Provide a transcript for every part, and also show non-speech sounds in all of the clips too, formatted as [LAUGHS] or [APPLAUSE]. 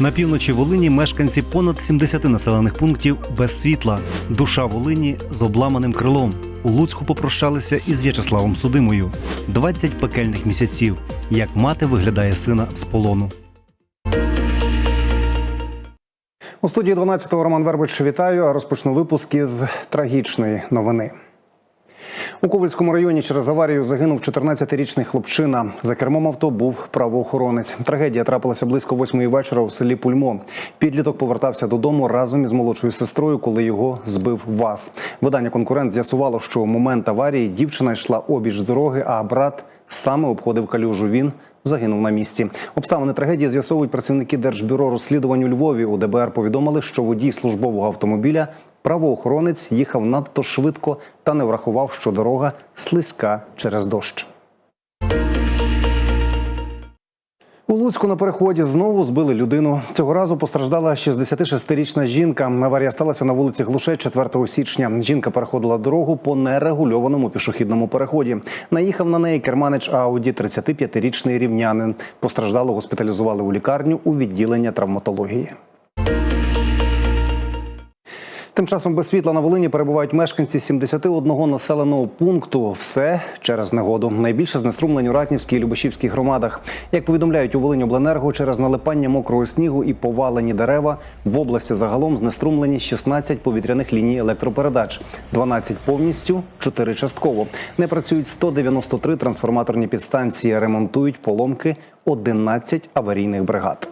На півночі Волині мешканці понад 70 населених пунктів без світла. Душа Волині з обламаним крилом. У Луцьку попрощалися із В'ячеславом Судимою. 20 пекельних місяців. Як мати виглядає сина з полону. У студії 12-го Роман Вербич вітаю. Розпочну випуск із трагічної новини. У Ковальському районі через аварію загинув 14-річний хлопчина. За кермом авто був правоохоронець. Трагедія трапилася близько восьмої вечора у селі Пульмо. Підліток повертався додому разом із молодшою сестрою, коли його збив ВАЗ. Видання конкурент з'ясувало, що у момент аварії дівчина йшла обіч дороги, а брат саме обходив калюжу. Він загинув на місці. Обставини трагедії з'ясовують працівники Держбюро розслідувань у Львові. У ДБР повідомили, що водій службового автомобіля правоохоронець їхав надто швидко та не врахував, що дорога слизька через дощ. У Луцьку на переході знову збили людину. Цього разу постраждала 66-річна жінка. Аварія сталася на вулиці Глуше 4 січня. Жінка переходила дорогу по нерегульованому пішохідному переході. Наїхав на неї керманич Ауді, 35-річний рівнянин. Постраждало госпіталізували у лікарню у відділення травматології. Тим часом без світла на Волині перебувають мешканці 71 населеного пункту. Все через негоду. Найбільше знеструмлень у Ратнівській і Любешівській громадах. Як повідомляють у Волині обленерго, через налипання мокрого снігу і повалені дерева в області загалом знеструмлені 16 повітряних ліній електропередач, 12 повністю, 4 частково. Не працюють 193 трансформаторні підстанції, ремонтують поломки 11 аварійних бригад.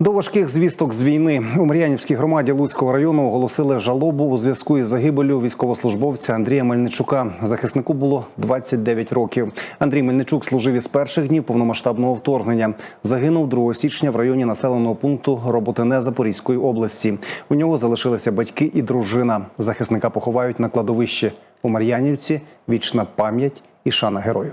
До важких звісток з війни у Мар'янівській громаді Луцького району оголосили жалобу у зв'язку із загибелю військовослужбовця Андрія Мельничука. Захиснику було 29 років. Андрій Мельничук служив із перших днів повномасштабного вторгнення. Загинув 2 січня в районі населеного пункту Роботине Запорізької області. У нього залишилися батьки і дружина. Захисника поховають на кладовищі у Мар'янівці. Вічна пам'ять і шана герою.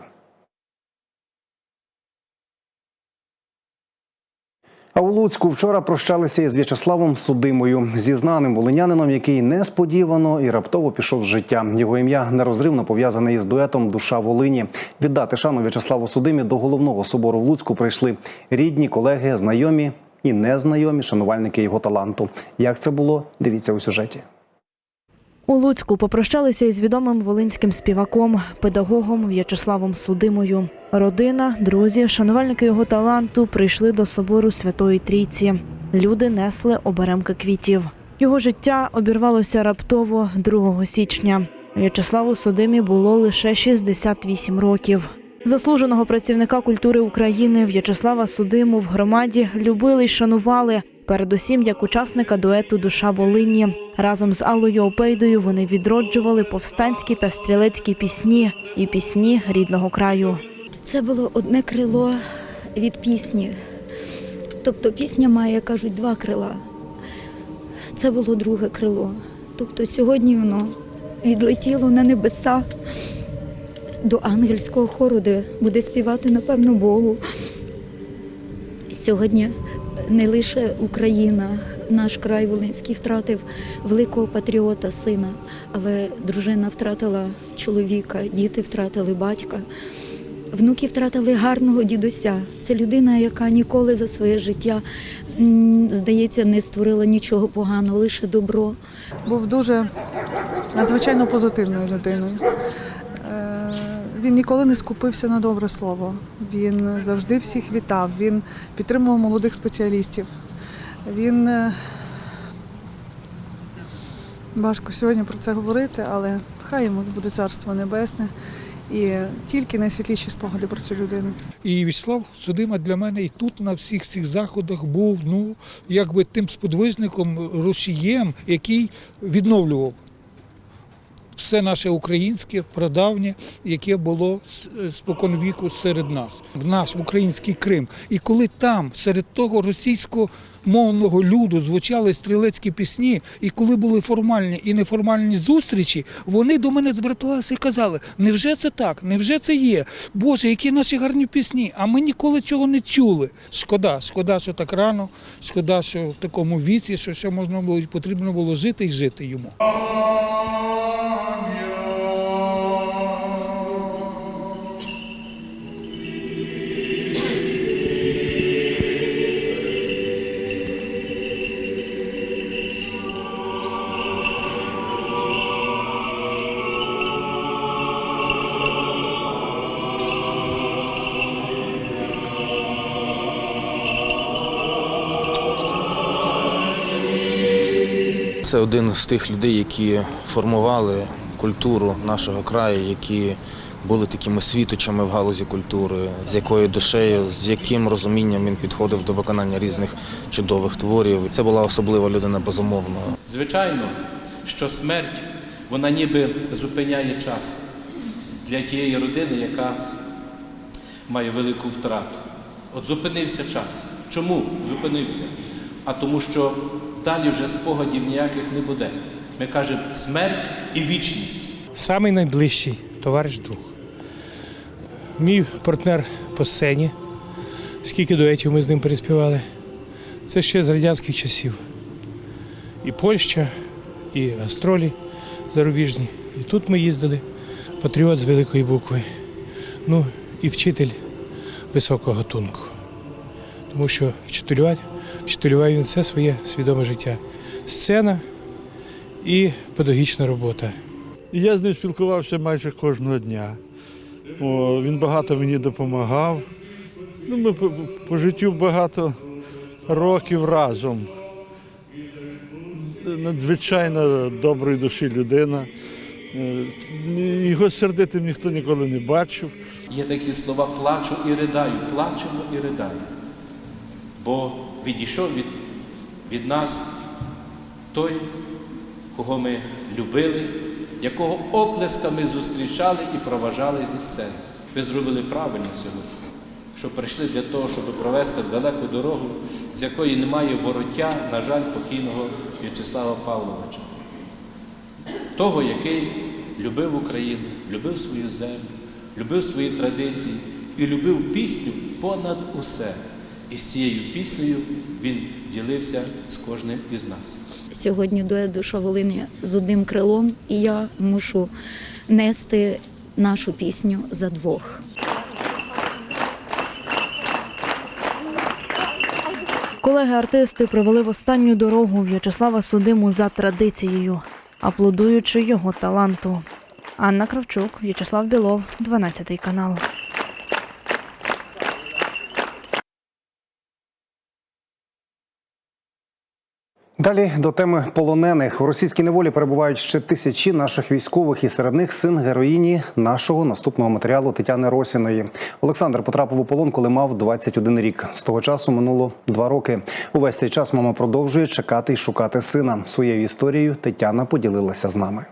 А у Луцьку вчора прощалися із В'ячеславом Судимою, зізнаним волинянином, який несподівано і раптово пішов з життя. Його ім'я нерозривно пов'язане із дуетом Душа Волині. Віддати шану В'ячеславу Судимі до головного собору в Луцьку прийшли рідні, колеги, знайомі і незнайомі шанувальники його таланту. Як це було? Дивіться у сюжеті. У Луцьку попрощалися із відомим волинським співаком, педагогом В'ячеславом Судимою. Родина, друзі, шанувальники його таланту прийшли до собору Святої Трійці. Люди несли оберемки квітів. Його життя обірвалося раптово 2 січня. В'ячеславу Судимі було лише 68 років. Заслуженого працівника культури України В'ячеслава Судиму в громаді любили й шанували. Передусім, як учасника дуету Душа Волині разом з Аллою Опейдою вони відроджували повстанські та стрілецькі пісні і пісні рідного краю. Це було одне крило від пісні. Тобто пісня має, кажуть, два крила. Це було друге крило. Тобто сьогодні воно відлетіло на небеса до ангельського хору, де буде співати, напевно, Богу. Сьогодні не лише Україна, наш край Волинський втратив великого патріота, сина, але дружина втратила чоловіка, діти втратили батька. Внуки втратили гарного дідуся. Це людина, яка ніколи за своє життя, здається, не створила нічого поганого, лише добро. був дуже надзвичайно позитивною людиною. Він ніколи не скупився на добре слово. Він завжди всіх вітав, він підтримував молодих спеціалістів. Він е, важко сьогодні про це говорити, але хай йому буде царство небесне і тільки найсвітліші спогади про цю людину. І Вячеслав Судима для мене і тут на всіх цих заходах був ну якби тим сподвижником, рушієм, який відновлював все наше українське, прадавнє, яке було споконвіку серед нас, в наш український Крим. І коли там серед того російськомовного люду звучали стрілецькі пісні, і коли були формальні і неформальні зустрічі, вони до мене зверталися і казали: невже це так? Невже це є? Боже, які наші гарні пісні? А ми ніколи цього не чули. Шкода, шкода, що так рано, шкода, що в такому віці, що ще можна було потрібно було жити і жити йому. Це один з тих людей, які формували культуру нашого краю, які були такими світочами в галузі культури, з якою душею, з яким розумінням він підходив до виконання різних чудових творів. Це була особлива людина, безумовно. Звичайно, що смерть вона ніби зупиняє час для тієї родини, яка має велику втрату. От зупинився час. Чому зупинився? А тому, що далі вже спогадів ніяких не буде. Ми кажемо смерть і вічність. Самий найближчий товариш друг. Мій партнер по сцені, скільки дуетів ми з ним переспівали. Це ще з радянських часів. І Польща, і гастролі зарубіжні. І тут ми їздили. Патріот з великої букви. Ну і вчитель високого гатунку. Тому що вчителювати, вчителював він все своє свідоме життя. Сцена і педагогічна робота. Я з ним спілкувався майже кожного дня. О, він багато мені допомагав. Ну, ми по, по життю багато років разом. Надзвичайно доброї душі людина. Е, Його сердитим ніхто ніколи не бачив. Є такі слова плачу і ридаю, плачемо і ридаю. Бо відійшов від, від нас той, кого ми любили, якого оплесками зустрічали і проважали зі сцени. Ви зробили правильно сьогодні, що прийшли для того, щоб провести далеку дорогу, з якої немає вороття, на жаль, покійного В'ячеслава Павловича. Того, який любив Україну, любив свою землю, любив свої традиції і любив пісню понад усе. І з цією піснею він ділився з кожним із нас. Сьогодні дует душа Волині з одним крилом, і я мушу нести нашу пісню за двох. Колеги-артисти провели в останню дорогу В'ячеслава Судиму за традицією, аплодуючи його таланту. Анна Кравчук, В'ячеслав Білов, 12 канал. Далі до теми полонених у російській неволі перебувають ще тисячі наших військових, і серед них син героїні нашого наступного матеріалу Тетяни Росіної. Олександр потрапив у полон, коли мав 21 рік. З того часу минуло два роки. Увесь цей час мама продовжує чекати і шукати сина. Своєю історією Тетяна поділилася з нами.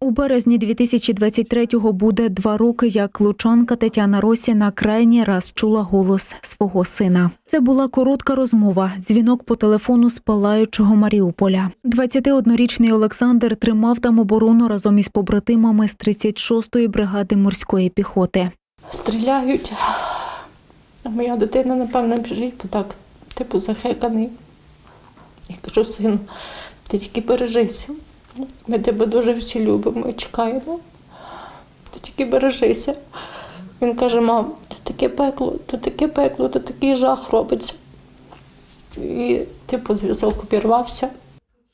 У березні 2023-го буде два роки, як лучанка Тетяна Росіна крайній раз чула голос свого сина. Це була коротка розмова, дзвінок по телефону з палаючого Маріуполя. 21-річний Олександр тримав там оборону разом із побратимами з 36-ї бригади морської піхоти. Стріляють. А моя дитина, напевно, біжить, бо так, типу, захеканий. Я кажу, син, ти тільки бережися. Ми тебе дуже всі любимо і чекаємо. Ти тільки бережися. Він каже, мам, тут таке пекло, тут таке пекло, тут такий жах робиться. І, типу, зв'язок обірвався.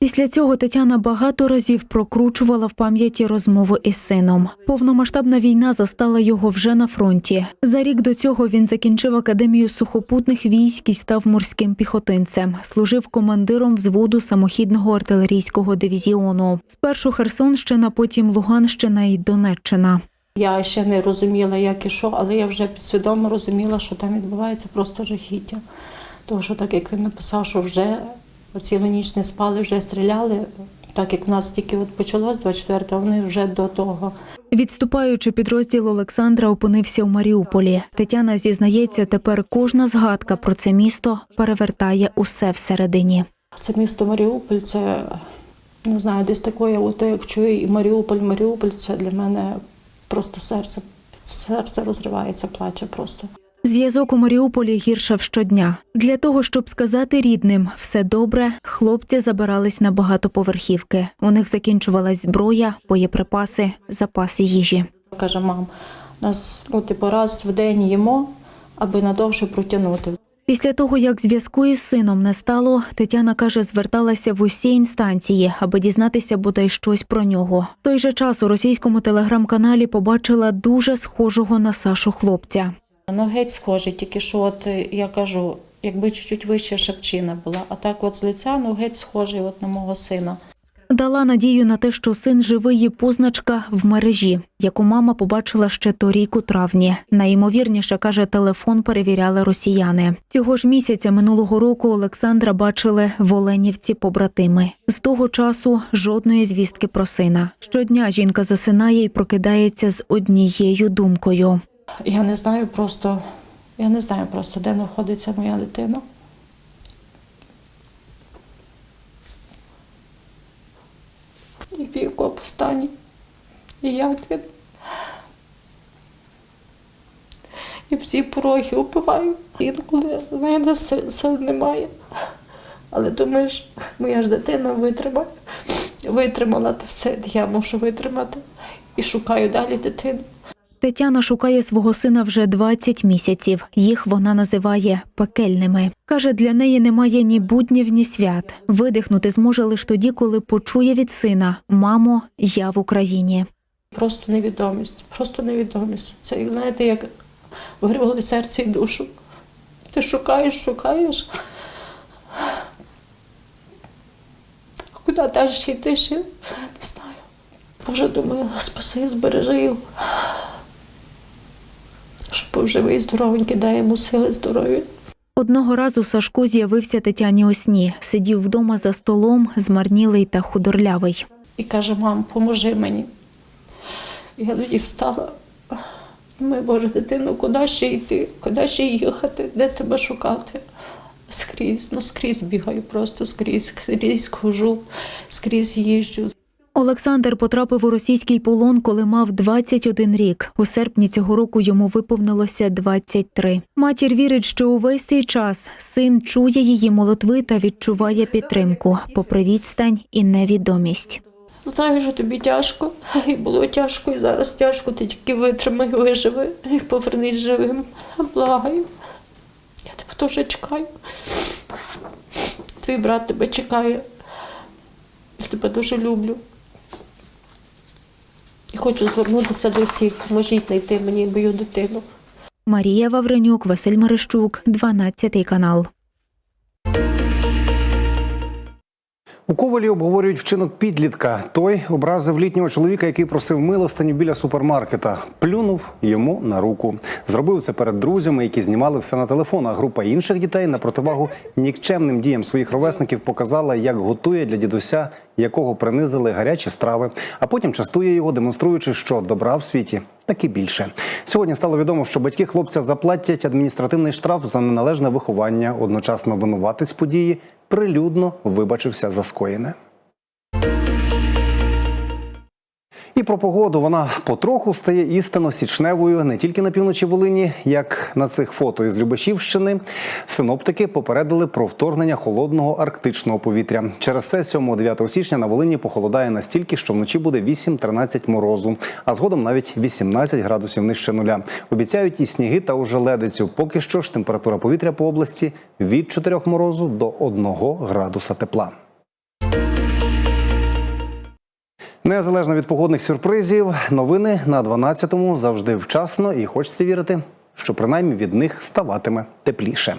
Після цього Тетяна багато разів прокручувала в пам'яті розмови із сином. Повномасштабна війна застала його вже на фронті. За рік до цього він закінчив академію сухопутних військ і став морським піхотинцем. Служив командиром взводу самохідного артилерійського дивізіону. Спершу Херсонщина, потім Луганщина і Донеччина. Я ще не розуміла, як і що, але я вже підсвідомо розуміла, що там відбувається просто жахіття. Тому що так як він написав, що вже цілу ніч не спали, вже стріляли. Так як в нас тільки от почалось 24-го, вони вже до того. Відступаючи, підрозділ Олександра опинився у Маріуполі. Тетяна зізнається, тепер кожна згадка про це місто перевертає усе всередині. Це місто Маріуполь, це не знаю, десь такое, от як чую і Маріуполь, Маріуполь, це для мене просто серце, серце розривається, плаче просто. Зв'язок у Маріуполі гіршав щодня. Для того, щоб сказати рідним все добре, хлопці забирались на багатоповерхівки. У них закінчувалась зброя, боєприпаси, запаси їжі. Каже, мам, нас ну, типу, раз в день їмо, аби надовше протягнути. Після того, як зв'язку із сином не стало, Тетяна каже, зверталася в усі інстанції, аби дізнатися бодай щось про нього. В той же час у російському телеграм-каналі побачила дуже схожого на Сашу хлопця. Ну, геть схоже, тільки що от е, я кажу, якби чуть-чуть вища шапчина була. А так от з лиця ну геть схожий от на мого сина. Дала надію на те, що син живий є позначка в мережі, яку мама побачила ще торік у травні. Найімовірніше каже, телефон перевіряли росіяни. Цього ж місяця минулого року Олександра бачили в Оленівці побратими. З того часу жодної звістки про сина. Щодня жінка засинає і прокидається з однією думкою. Я не знаю просто, я не знаю просто, де знаходиться моя дитина. І в якому стані. І як він. І всі пороги убиваю. Інколи мене сил, сил немає. Але думаєш, моя ж дитина витримає. Витримала те все, я мушу витримати. І шукаю далі дитину. Тетяна шукає свого сина вже 20 місяців. Їх вона називає пекельними. Каже, для неї немає ні буднів, ні свят. Видихнути зможе лише тоді, коли почує від сина Мамо, я в Україні. Просто невідомість, просто невідомість. Це, знаєте, як вирвали серце і душу. Ти шукаєш, шукаєш. Куди далі йти ще? Не знаю. Боже, думаю, спаси, збережи його. Щоб був живий, здоровенький, дай йому сили, здоров'я. Одного разу Сашко з'явився Тетяні у сні. Сидів вдома за столом, змарнілий та худорлявий. І каже, мам, поможи мені. Я тоді встала. Думаю, Боже, дитину, куди ще йти? Куди ще їхати? Де тебе шукати? Скрізь, ну скрізь бігаю, просто скрізь, скрізь хожу, скрізь їжджу. Олександр потрапив у російський полон, коли мав 21 рік. У серпні цього року йому виповнилося 23. Матір вірить, що увесь цей час син чує її молитви та відчуває підтримку, попри відстань і невідомість. Знаю, що тобі тяжко, [LAUGHS] і було тяжко, і зараз тяжко, ти тільки витримай, виживи і повернись живим. Благаю. Я тебе теж чекаю. Твій брат тебе чекає. Я тебе дуже люблю. І хочу звернутися до всіх. Поможіть знайти мені мою дитину. Марія Вавренюк, Василь Мерещук, 12 канал. У Ковалі обговорюють вчинок підлітка. Той образив літнього чоловіка, який просив милостиню біля супермаркета. Плюнув йому на руку. Зробив це перед друзями, які знімали все на телефон. А група інших дітей на противагу нікчемним діям своїх ровесників показала, як готує для дідуся, якого принизили гарячі страви, а потім частує його, демонструючи, що добра в світі таки більше. Сьогодні стало відомо, що батьки хлопця заплатять адміністративний штраф за неналежне виховання. Одночасно винуватець події прилюдно вибачився за скоєне. І про погоду вона потроху стає істинно січневою не тільки на півночі Волині, як на цих фото із Любашівщини. Синоптики попередили про вторгнення холодного арктичного повітря. Через це 7-9 січня на Волині похолодає настільки, що вночі буде 8-13 морозу, а згодом навіть 18 градусів нижче нуля. Обіцяють і сніги та ожеледицю. Поки що ж температура повітря по області від 4 морозу до 1 градуса тепла. Незалежно від погодних сюрпризів, новини на 12-му завжди вчасно і хочеться вірити, що принаймні від них ставатиме тепліше.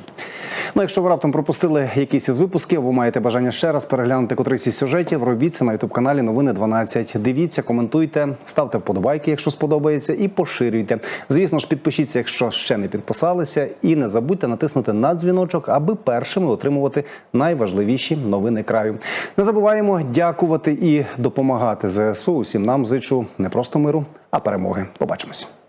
Ну, якщо ви раптом пропустили якийсь із випусків, або маєте бажання ще раз переглянути котрийсь із сюжетів, робіть це на ютуб каналі Новини 12. Дивіться, коментуйте, ставте вподобайки, якщо сподобається, і поширюйте. Звісно ж, підпишіться, якщо ще не підписалися, і не забудьте натиснути на дзвіночок, аби першими отримувати найважливіші новини краю. Не забуваємо дякувати і допомагати ЗСУ. Усім нам зичу не просто миру, а перемоги. Побачимось.